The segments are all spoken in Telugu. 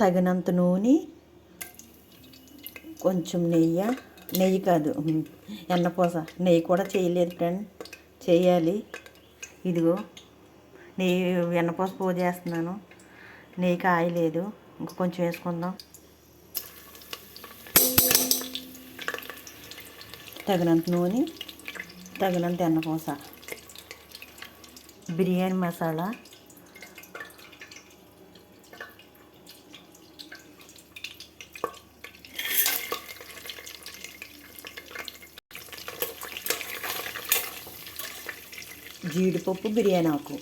తగినంత నూనె కొంచెం నెయ్యి. నెయ్యి కాదు ఎన్నపూస నెయ్యి కూడా చేయలేదు ఫ్రెండ్ చేయాలి. ఇదిగో నెయ్యి వెన్నపూస పూజ చేస్తున్నాను. నెయ్యి కాయలేదు. ఇంకా కొంచెం వేసుకుందాం. తగినంత నూనె తగినంత ఎన్నపూస బిర్యానీ మసాలా. జీడిపప్పు బిర్యానీ ఆకు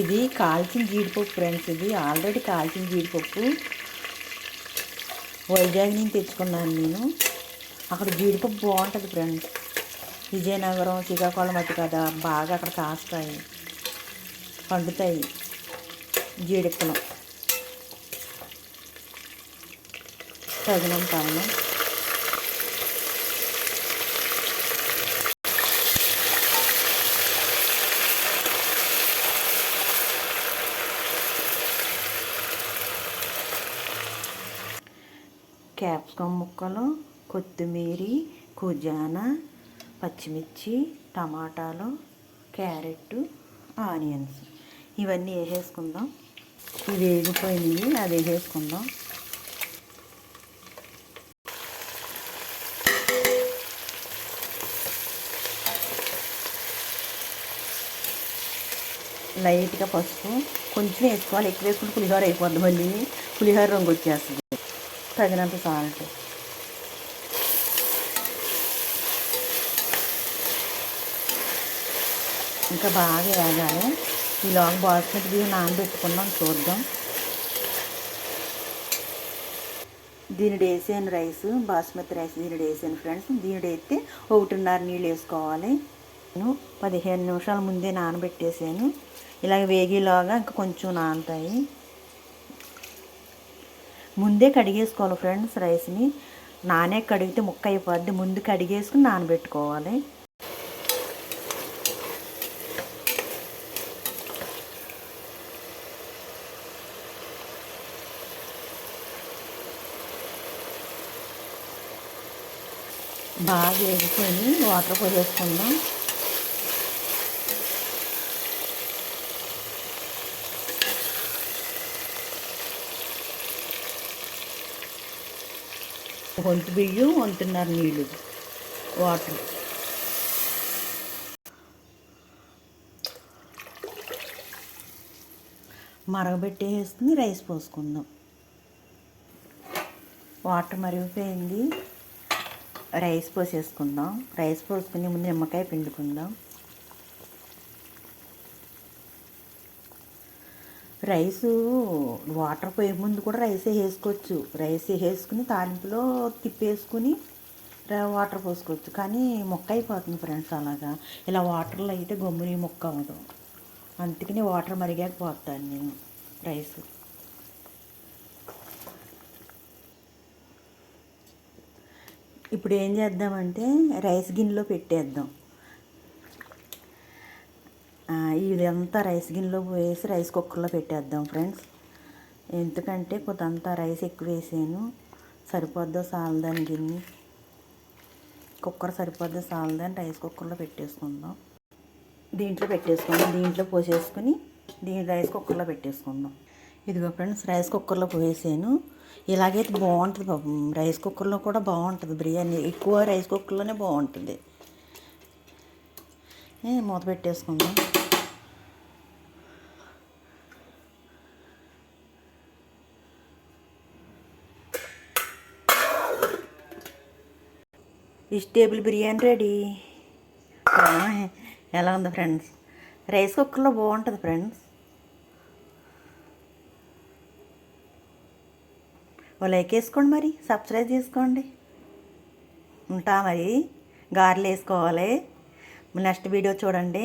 ఇది కాల్చిన జీడిపప్పు ఫ్రెండ్స్ ఇది ఆల్రెడీ కాల్చిన జీడిపప్పు. వైజాగ్ నుంచి తెచ్చుకున్నాను నేను. అక్కడ జీడిపప్పు బాగుంటుంది ఫ్రెండ్స్. విజయనగరం శ్రీకాకుళం అటు కదా బాగా అక్కడ కాస్తాయి పండుతాయి. జీడిపలు తగినంత అన్నం. క్యాప్సికమ్ ముక్కలు కొత్తిమీర కుజాన పచ్చిమిర్చి టమాటాలు క్యారెట్ ఆనియన్స్. ఇవన్నీ వేసేసుకుందాం. ఇవి వేగిపోయినాయి అది వేసేసుకుందాం లైట్గా పసుపు కొంచెం వేసుకోవాలి. ఎక్కువ వేసుకుంటే పులిహోర అయిపోద్ది మళ్ళీ. పులిహోర రంగు వచ్చేస్తుంది. తగినంత సాల్ట్. ఇంకా బాగా వేగాలి. ఈలోగా బాస్మతి బియ్యం నానబెట్టుకున్నాం చూద్దాం. దీనిడి వేసాను రైస్ బాస్మతి రైస్ దీనిడి వేసాను ఫ్రెండ్స్ దీనిడి అయితే ఒకటిన్నర నీళ్ళు వేసుకోవాలి. నేను పదిహేను నిమిషాల ముందే నానబెట్టేసాను. ఇలాగ వేగేలాగా ఇంకా కొంచెం నానుతాయి. ముందే కడిగేసుకోవాలి ఫ్రెండ్స్ రైస్ని. నానే కడిగితే ముక్క అయిపోద్ది. ముందు కడిగేసుకుని నానబెట్టుకోవాలి. బాగా వేసుకొని వాటర్ పోసేసుకుందాం. వంతు బియ్యం వంతున్నర నీళ్ళు వాటర్. మరగబెట్టేసుకుని రైస్ పోసుకుందాం. వాటర్ మరిగిపోయింది. రైస్ పోసేసుకుందాం. రైస్ పోసుకుని ముందు నిమ్మకాయ పిండుకుందాం. రైసు వాటర్ పోయే ముందు కూడా రైస్ వేసుకోవచ్చు. రైస్ వేసుకుని తాలింపులో తిప్పేసుకుని వాటర్ పోసుకోవచ్చు. కానీ మొక్క అయిపోతుంది ఫ్రెండ్స్ అలాగా. ఇలా వాటర్లో అయితే గమ్ముని మొక్క అవ్వదు. అందుకని వాటర్ మరిగాక పోతాను నేను రైస్. ఇప్పుడు ఏం చేద్దామంటే రైస్ గిన్నెలో పెట్టేద్దాం. ఇదంతా రైస్ గిన్నెలో వేసి రైస్ కుక్కర్లో పెట్టేద్దాం ఫ్రెండ్స్. ఎందుకంటే కొంతంతా రైస్ ఎక్కువ వేసాను. సరిపోద్దో సాలదని గిన్నె. కుక్కర్ సరిపోద్దో సాలదని రైస్ కుక్కర్లో పెట్టేసుకుందాం. దీంట్లో పెట్టేసుకుందాం. దీంట్లో పోసేసుకుని దీని రైస్ కుక్కర్లో పెట్టేసుకుందాం. ఇదిగో ఫ్రెండ్స్ రైస్ కుక్కర్లో పోసేసాను. ఇలాగైతే బాగుంటుంది పాపం రైస్ కుక్కర్లో కూడా బాగుంటుంది. బిర్యానీ ఎక్కువ రైస్ కుక్కర్లోనే బాగుంటుంది. మూత పెట్టేసుకుందాం. Vegetable biryani ready. ఎలా ఉంది ఫ్రెండ్స్? రైస్ కుక్కర్లో బాగుంటుంది ఫ్రెండ్స్. ఓ లైక్ వేసుకోండి మరి సబ్స్క్రైబ్ చేసుకోండి. ఉంటా మరి గారెలు వేసుకోవాలి. నెక్స్ట్ వీడియో చూడండి.